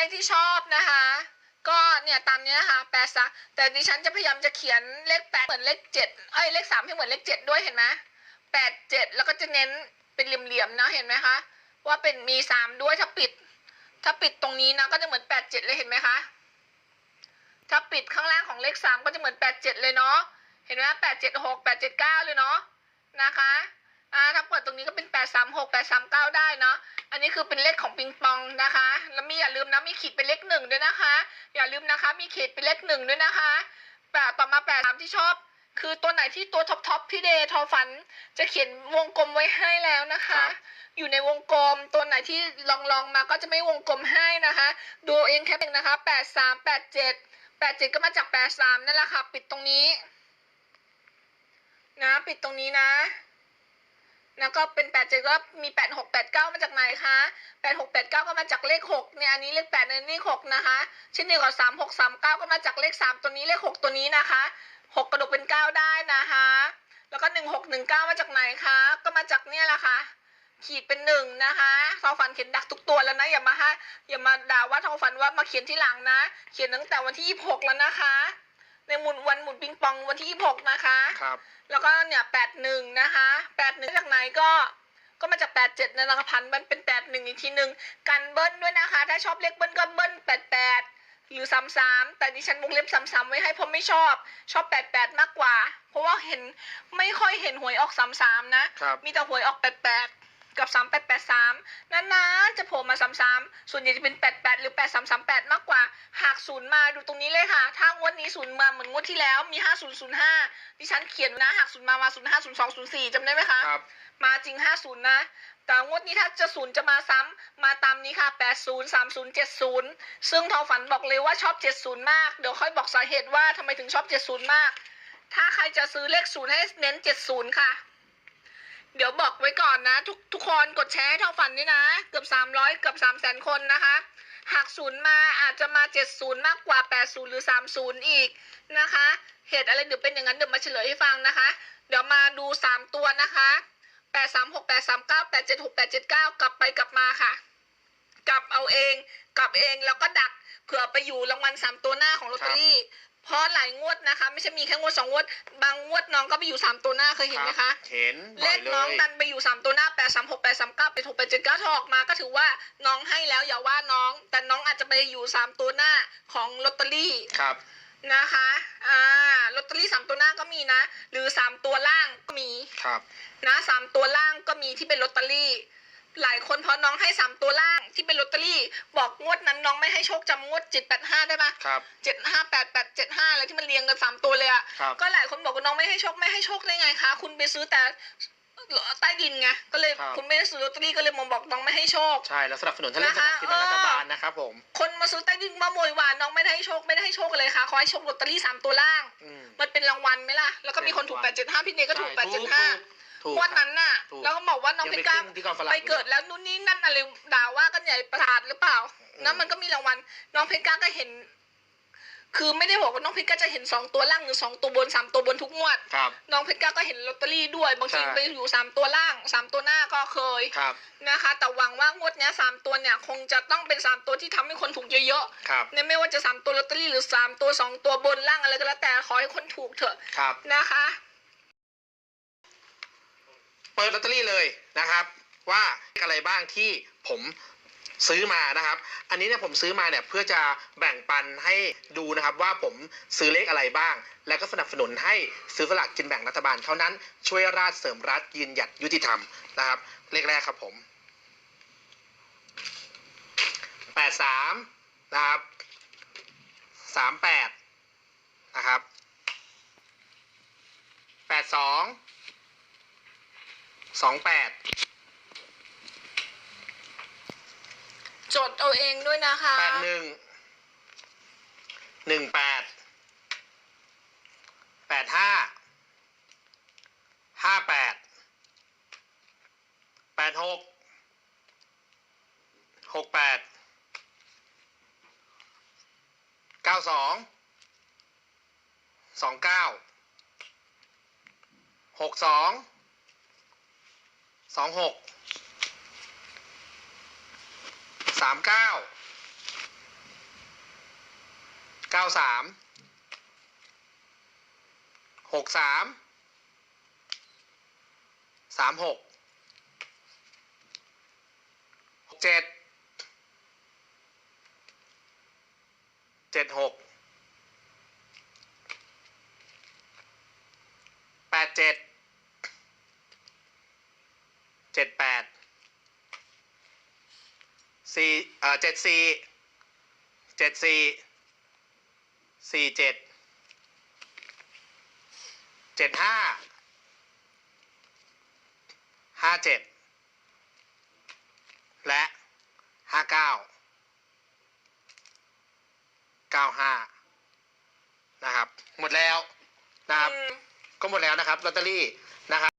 เลขที่ชอบนะคะ ก็เนี่ยตามเนี้ยค่ะแปดสามแต่ดิฉันจะพยายามจะเขียนเลขแปดเหมือนเลขเจ็ดเอ้ยเลขสามให้เหมือนเลขเจ็ดด้วยเห็นไหมแปดเจ็ดแล้วก็จะเน้นเป็นเหลี่ยมๆนะเห็นไหมคะ ว่าเป็นมีสามด้วยถ้าปิด ถ้าปิดตรงนี้นะก็จะเหมือนแปดเจ็ดเลยเห็นไหมคะถ้าปิดข้างล่างของเลขสามก็จะเหมือนแปดเจ็ดเลยเนาะเห็นไหมแปดเจ็ดหกแปดเจ็ดเก้าเลยเนาะนะคะ อ่าถ้าเปิดตรงนี้ก็เป็นแปดสามหกแปดสามเก้าได้เนาะอันนี้คือเป็นเลขของปิงปองนะคะ แล้วมีอย่าลืมนะมีขีดเป็นเลขหนึ่งด้วยนะคะ อย่าลืมนะคะ มีขีดเป็นเลขหนึ่งด้วยนะคะแปดต่อมาแปดสามที่ชอบ คือตัวไหนที่ตัวท็อปท็อปพี่เดย์ทอฝัน จะเขียนวงกลมไว้ให้แล้วนะคะครับอยู่ในวงกลมตัวไหนที่ลองลองๆมาก็จะไม่วงกลมให้นะคะ ดูเองแค่เองนะคะแปดสามแปดเจ็ดแปดเจ็ดก็มาจากแปดสามนั่นแหละค่ะ ปิดตรงนี้ นะ ปิดตรงนี้นะ แล้วก็เป็นแปดเจ็ดก็มีแปดหกแปดเก้ามาจากไหนคะแปดหกแปดเก้าก็มาจากเลขหกเนี่ยอันนี้เลขแปดนนี้เลขหกนะคะเช่นเดียวกับสามหกสามเก้าก็มาจากเลขสามตัวนี้เลขหกตัวนี้นะคะหกกระดกเป็นเก้าได้นะคะ แล้วก็หนึ่งหกหนึ่งเก้ามาจากไหนคะก็มาจากเนี่ยแหละค่ะขีดเป็นหนึ่งนะคะทอฝันเขียนดักทุกตัวแล้วนะอย่ามาฮะอย่ามาด่าว่าทอฝันว่ามาเขียนที่หลังนะ เขียนตั้งแต่วันที่ยี่สิบหกแล้วนะคะ ในหมุนวันหมุนปิงปองวันที่ยี่สิบหกนะคะ ครับ แล้วก็เนี่ยแปดหนึ่งนะคะแปดหนึ่งจากไหนก็ ก็มาจากแปดเจ็ดนั่นแหละค่ะพันมันเป็นแปดหนึ่งอีกทีหนึ่งกันเบิ้ลด้วยนะคะ ถ้าชอบเลขเบิ้ลก็เบิ้ลแปดแปดหรือสามสามแต่ดิฉันวงเล็บสามสามไว้ให้เพราะไม่ชอบ ชอบแปดแปดมากกว่า เพราะว่าเห็นไม่ค่อยเห็นหวยออกสามสามนะ ครับ มีแต่หวยออกแปดแปด กับสามแปดแปดสามนานๆจะโผล่มาสามสามส่วนใหญ่จะเป็นแปดแปดหรือแปดสามสามแปดมากกว่า หากศูนย์มาดูตรงนี้เลยค่ะ ถ้างวดนี้ศูนย์มาเหมือนงวดที่แล้วมีห้าศูนย์ศูนย์ห้าดิฉันเขียนนะหากศูนย์มามาศูนย์ห้าศูนย์สองศูนย์สี่จำได้ไหมคะครับมาจริงห้าศูนย์นะ แต่งวดนี้ถ้าจะศูนย์จะมาซ้ำมาตามนี้ค่ะแปดศูนย์สามศูนย์เจ็ดศูนย์ซึ่งทอฝันบอกเลยว่าชอบเจ็ดศูนย์มาก เดี๋ยวค่อยบอกสาเหตุว่าทำไมถึงชอบเจ็ดศูนย์มาก ถ้าใครจะซื้อเลขศูนย์ให้เน้นเจ็ดศูนย์ค่ะ เดี๋ยวบอกไว้ก่อนนะ ทุกทุกคนกดแชร์ให้เท่าฝันด้วยนะ เกือบสามร้อยเกือบสามแสนคนนะคะ หากศูนย์มาอาจจะมาเจ็ดศูนย์มากกว่าแปดศูนย์หรือสามศูนย์อีกนะคะ เหตุอะไรเดี๋ยวเป็นอย่างนั้นเดี๋ยวมาเฉลยให้ฟังนะคะ เดี๋ยวมาดูสามตัวนะคะแปดสามหกแปดสามเก้าแปดเจ็ดหกแปดเจ็ดเก้ากลับไปกลับมาค่ะ กลับเอาเอง กลับเองแล้วก็ดักเผื่อไปอยู่รางวัลสามตัวหน้าของลอตเตอรี่ เพราะหลายงวดนะคะ ไม่ใช่มีแค่งวดสองงวด บางงวดน้องก็ไปอยู่สามตัวหน้าเคยเห็นไหมคะเห็นเลบ่อยขเลน้องยดันไปอยู่สามตัวหน้าแปดสามหกแปดสามเก้าแปดหกแปดเจ็ดเก้าถ้าออกมาก็ถือว่าน้องให้แล้วอย่าว่าน้อง แต่น้องอาจจะไปอยู่สามตัวหน้าของลอตเตอรี่ครับนะคะ อ่า ลอตเตอรี่สามตัวหน้าก็มีนะ หรือสามตัวล่างก็มี ครับ นะสามตัวล่างก็มีที่เป็นลอตเตอรี่ หลายคนเพราะน้องให้สามตัวล่างที่เป็นลอตเตอรี่ บอกงวดนั้นน้องไม่ให้โชคจำงวดเจ็ดแปดห้าได้ปะครับเจ็ดห้าแปดแปดเจ็ดห้าอะไรที่มันเรียงกันสามตัวเลยอะครับก็หลายคนบอกว่าน้องไม่ให้โชคไม่ให้โชคได้ไงคะ คุณไปซื้อแต่ใต้ดินไงก็เลยครับ คุณไม่ได้ซื้อลอตเตอรี่ก็เลยมองบอกน้องไม่ให้โชค ใช่แล้วสนับสนุนท่านเล่นสลากกินแบ่งรัฐบาลนะครับผม คนมาซื้อใต้ดินมาโมยหวานน้องไม่ได้ให้โชคไม่ได้ให้โชคเลยค่ะขอให้โชคลอตเตอรี่สามตัวล่าง อืม มันเป็นรางวัลไหมล่ะ แล้วก็มีคนถูกแปดเจ็ดห้าพี่เนยก็ถูกแปดเจ็ดห้า ถูกวันนั้นน่ะถูกแล้วก็บอกว่าน้องยังเพไปชรกล้าขึ้นที่กองสลาก ไปเกิดแล้วนู่นนี่นั่นอะไรด่าว่ากันใหญ่ประหลาดหรือเปล่าอืมแล้วมันก็มีรางวัลน้องเพชรกล้าก็เห็น คือไม่ได้บอกว่าน้องเพชรกล้าจะเห็นสองตัวล่างหรือสองตัวบนสามตัวบนทุกงวด ครับ น้องเพชรกล้าก็เห็นลอตเตอรี่ด้วยบางทีใช่ ไปอยู่สามตัวล่างสามตัวหน้าก็เคยครับนะคะ แต่หวังว่างวดเนี้ยสามตัวเนี่ย คงจะต้องเป็นสามตัวที่ทำให้คนถูกเยอะครับๆในไม่ว่าจะสามตัวลอตเตอรี่หรือสามตัวสองตัวบนล่างอะไรก็แล้วแต่ขอให้คนถูกเถอะครับ นะคะเปิดลอตเตอรี่เลยนะครับ ว่าอะไรบ้างที่ผมซื้อมานะครับ อันนี้เนี่ยผมซื้อมาเนี่ยเพื่อจะแบ่งปันให้ดูนะครับว่าผมซื้อเลขอะไรบ้าง แล้วก็สนับสนุนให้ซื้อสลากกินแบ่งรัฐบาลเท่านั้น ช่วยราชเสริมรัฐยืนหยัดยุติธรรมนะครับ เลขแรกครับผมแปดสามนะครับสามแปดนะครับแปด สองสองแปดจดเอาเองด้วยนะคะแปดหนึ่งหนึ่งแปดแปดห้าห้าแปดแปดหกหกแปดเก้าสองสองเก้าหกสอง สองหกสามเก้าเก้าสามหกสามสามหกเจ็ดเจ็ดหกแปดเจ็ด เจ็ดแปดสี่เอ่อเจ็ดสี่เจ็ดสี่สี่เจ็ดเจ็ดห้าห้าเจ็ดและห้าเก้าเก้าห้านะครับ หมดแล้วนะครับอืมก็หมดแล้วนะครับลอตเตอรี่นะครับ